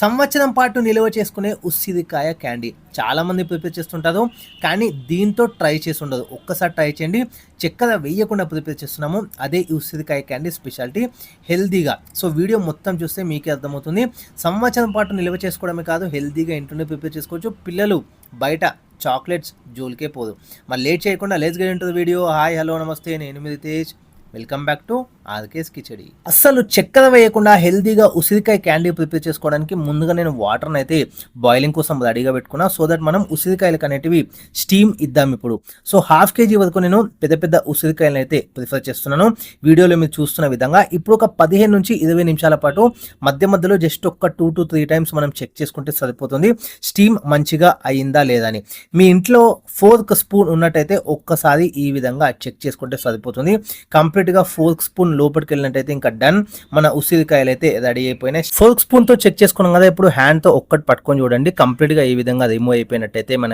సంవత్సరం పాటు నిల్వ చేసుకునే ఉసిరికాయ క్యాండీ. చాలామంది ప్రిపేర్ చేస్తుంటారు. కానీ దీంతో ట్రై చేసి ఉండదు. ఒక్కసారి ట్రై చేయండి. చక్కెర వేయకుండా ప్రిపేర్ చేస్తున్నాము. అదే ఈ ఉసిరికాయ క్యాండీ స్పెషాలిటీ. హెల్తీగా సో వీడియో మొత్తం చూస్తే మీకే అర్థమవుతుంది. సంవత్సరం పాటు నిల్వ చేసుకోవడమే కాదు హెల్దీగా ఇంట్లోనే ప్రిపేర్ చేసుకోవచ్చు. పిల్లలు బయట చాక్లెట్స్ జోలికే పోదు. మరి లేట్ చేయకుండా లేట్స్ గెట్ ఉంటుంది వీడియో. హాయ్ హలో నమస్తే. నేను ఎనిమిది Tej welcome back to RK's Kichdi అస్సలు చక్కెర వేయకుండా హెల్తీగా ఉసిరికాయ క్యాండీ ప్రిపేర్ చేసుకోవడానికి ముందుగా నేను వాటర్ని అయితే బాయిలింగ్ కోసం రెడీగా పెట్టుకున్నా. సో దట్ మనం ఉసిరికాయలకు అనేటివి స్టీమ్ ఇద్దాం ఇప్పుడు. సో హాఫ్ కేజీ వరకు నేను పెద్ద పెద్ద ఉసిరికాయలను అయితే ప్రిఫర్ చేస్తున్నాను. వీడియోలో మీరు చూస్తున్న విధంగా ఇప్పుడు ఒక పదిహేను నుంచి ఇరవై నిమిషాల పాటు మధ్య మధ్యలో జస్ట్ ఒక టూ టు త్రీ టైమ్స్ మనం చెక్ చేసుకుంటే సరిపోతుంది. స్టీమ్ మంచిగా అయిందా లేదా అని. మీ ఇంట్లో ఫోర్క్ స్పూన్ ఉన్నట్టయితే ఒక్కసారి ఈ విధంగా చెక్ చేసుకుంటే సరిపోతుంది. కంప్లీట్గా ఫోర్క్ స్పూన్ లోపలికి వెళ్ళినట్టయితే ఇంకా డన్. మన ఉసిరికాయలు అయితే రెడీ అయిపోయినాయి. ఫోర్క్ స్పూన్తో చెక్ చేసుకున్నాం కదా ఇప్పుడు హ్యాండ్తో ఒక్కటి పట్టుకొని చూడండి. కంప్లీట్గా ఈ విధంగా రిమూవ్ అయిపోయినట్టయితే మన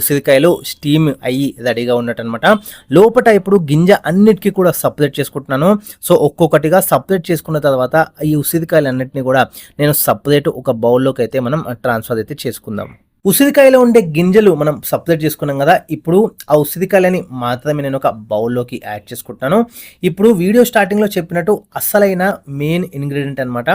ఉసిరికాయలు స్టీమ్ అయ్యి రెడీగా ఉన్నట్టు అనమాట లోపల ఇప్పుడు గింజ అన్నిటికీ కూడా సపరేట్ చేసుకుంటున్నాను. సో ఒక్కొక్కటిగా సపరేట్ చేసుకున్న తర్వాత ఈ ఉసిరికాయలు అన్నిటిని కూడా నేను సపరేట్ ఒక బౌల్లోకి అయితే మనం ట్రాన్స్ఫర్ అయితే చేసుకుందాం. ఉసిరికాయలో ఉండే గింజలు మనం సపరేట్ చేసుకున్నాం కదా ఇప్పుడు ఆ ఉసిరికాయలని మాత్రమే నేను ఒక బౌల్లోకి యాడ్ చేసుకుంటాను. ఇప్పుడు వీడియో స్టార్టింగ్లో చెప్పినట్టు అసలైన మెయిన్ ఇంగ్రీడియంట్ అనమాట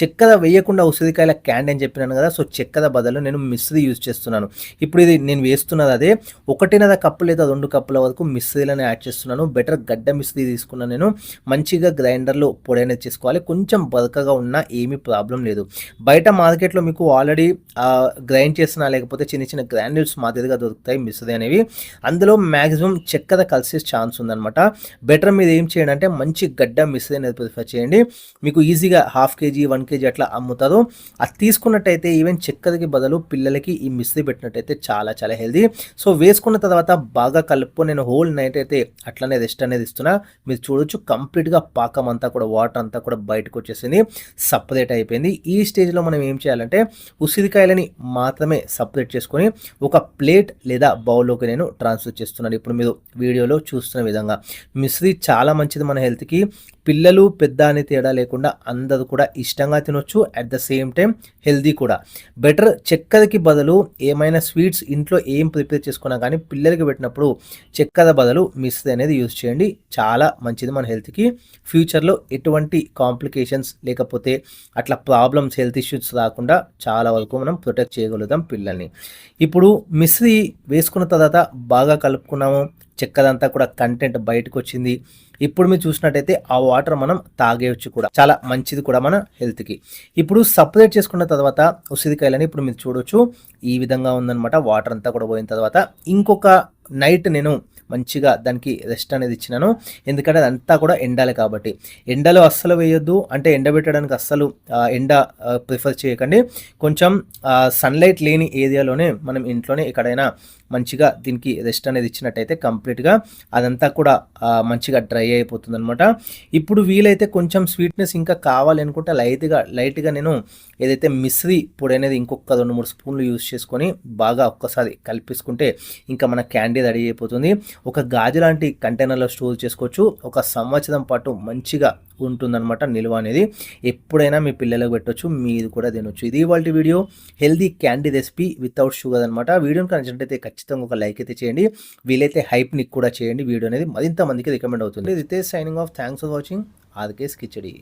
చక్కెర వేయకుండా ఉసిరికాయల క్యాండ్ అని చెప్పినాను కదా సో చెక్కద బదులు నేను మిశ్రీ యూజ్ చేస్తున్నాను. ఇప్పుడు ఇది నేను వేస్తున్నది అదే ఒకటిన్నర కప్పు లేదా రెండు కప్పుల వరకు మిశ్రీలను యాడ్ చేస్తున్నాను. బెటర్ గడ్డ మిశ్రీ తీసుకున్నాను నేను మంచిగా గ్రైండర్లో పొడి అనేది చేసుకోవాలి. కొంచెం బరకగా ఉన్నా ఏమీ ప్రాబ్లం లేదు. బయట మార్కెట్లో మీకు ఆల్రెడీ గ్రైండ్ చేసిన లేకపోతే చిన్న చిన్న గ్రాన్యూల్స్ మాదిరిగా దొరుకుతాయి మిశ్రీ అనేవి. అందులో మ్యాక్సిమం చక్కెర కలిసే ఛాన్స్ ఉందన్నమాట. బెటర్ మీరు ఏం చేయండి అంటే మంచి గడ్డ మిశ్రీ అనేది ప్రిఫర్ చేయండి. మీకు ఈజీగా హాఫ్ కేజీ వన్ కేజీ అట్లా అమ్ముతారు. అది తీసుకున్నట్టయితే ఈవెన్ చక్కెరకి బదులు పిల్లలకి ఈ మిశ్రీ పెట్టినట్టయితే చాలా చాలా హెల్దీ సో వేసుకున్న తర్వాత బాగా కలుపు నేను హోల్ నైట్ అయితే అట్లనే రెస్ట్ అనేది ఇస్తున్నా. మీరు చూడొచ్చు కంప్లీట్గా పాకం అంతా కూడా వాటర్ అంతా కూడా బయటకు వచ్చేసింది. సపరేట్ అయిపోయింది. ఈ స్టేజ్లో మనం ఏం చేయాలంటే ఉసిరికాయలని మాత్రమే సపరేట్ చేసుకొని ఒక ప్లేట్ లేదా బౌల్లోకి నేను ట్రాన్స్ఫర్ చేస్తున్నాను. ఇప్పుడు మీరు వీడియోలో చూస్తున్న విధంగా. మిశ్రీ చాలా మంచిది మన హెల్త్కి. పిల్లలు పెద్ద అని తేడా లేకుండా అందరూ కూడా ఇష్టంగా తినొచ్చు. At the same time healthy కూడా. బెటర్ చక్కెరకి బదులు ఏమైనా స్వీట్స్ ఇంట్లో ఏం ప్రిపేర్ చేసుకున్నా కానీ పిల్లలకి పెట్టినప్పుడు చక్కెర బదులు మిశ్రీ అనేది యూజ్ చేయండి. చాలా మంచిది మన హెల్త్కి ఫ్యూచర్లో ఎటువంటి కాంప్లికేషన్స్ లేకపోతే అట్లా ప్రాబ్లమ్స్ హెల్త్ ఇష్యూస్ రాకుండా చాలా వరకు మనం ప్రొటెక్ట్ చేయగలుగుతాం పిల్లల్ని. ఇప్పుడు మిశ్రీ వేసుకున్న తర్వాత బాగా కలుపుకున్నాము. చెక్కదంతా కూడా కంటెంట్ బయటకు వచ్చింది ఇప్పుడు మీరు చూసినట్టయితే ఆ వాటర్ మనం తాగేయచ్చు కూడా. చాలా మంచిది కూడా మన హెల్త్కి ఇప్పుడు సపరేట్ చేసుకున్న తర్వాత ఉసిరికాయలని ఇప్పుడు మీరు చూడొచ్చు. ఈ విధంగా ఉందనమాట వాటర్ అంతా కూడా పోయిన తర్వాత. ఇంకొక నైట్ నేను మంచిగా దానికి రెస్ట్ అనేది ఇచ్చినాను. ఎందుకంటే అదంతా కూడా ఎండాలి కాబట్టి. ఎండలో అస్సలు వేయొద్దు. అంటే ఎండబెట్టడానికి అస్సలు ఎండ ప్రిఫర్ చేయకండి. కొంచెం సన్లైట్ లేని ఏరియాలోనే మనం ఇంట్లోనే ఎక్కడైనా మంచిగా దీనికి రెస్ట్ అనేది ఇచ్చినట్టయితే కంప్లీట్గా అదంతా కూడా మంచిగా డ్రై అయిపోతుంది అనమాట ఇప్పుడు వీలైతే కొంచెం స్వీట్నెస్ ఇంకా కావాలి అనుకుంటే లైట్గా లైట్గా నేను ఏదైతే మిశ్రీ పొడి అనేది ఇంకొక రెండు మూడు స్పూన్లు యూస్ చేసుకొని బాగా ఒక్కసారి కలిపేసుకుంటే ఇంకా మన క్యాండీ రెడీ అయిపోతుంది. ఒక గాజు లాంటి కంటైనర్లో స్టోర్ చేసుకోవచ్చు. ఒక సంవత్సరం పాటు మంచిగా ఉంటుందన్నమాట నిల్వ అనేది. ఎప్పుడైనా మీ పిల్లలకు పెట్టొచ్చు మీరు కూడా తినొచ్చు. ఇది వాళ్ళ video. Healthy candy recipe without sugar అనమాట వీడియోని కనిచినట్టయితే ఖచ్చితంగా ఖచ్చితంగా ఒక లైక్ అయితే చేయండి. వీలైతే హైప్ని కూడా చేయండి. వీడియో అనేది మరింత మందికి రికమెండ్ అవుతుంది. రితే signing off. Thanks for watching. RK's Kichdi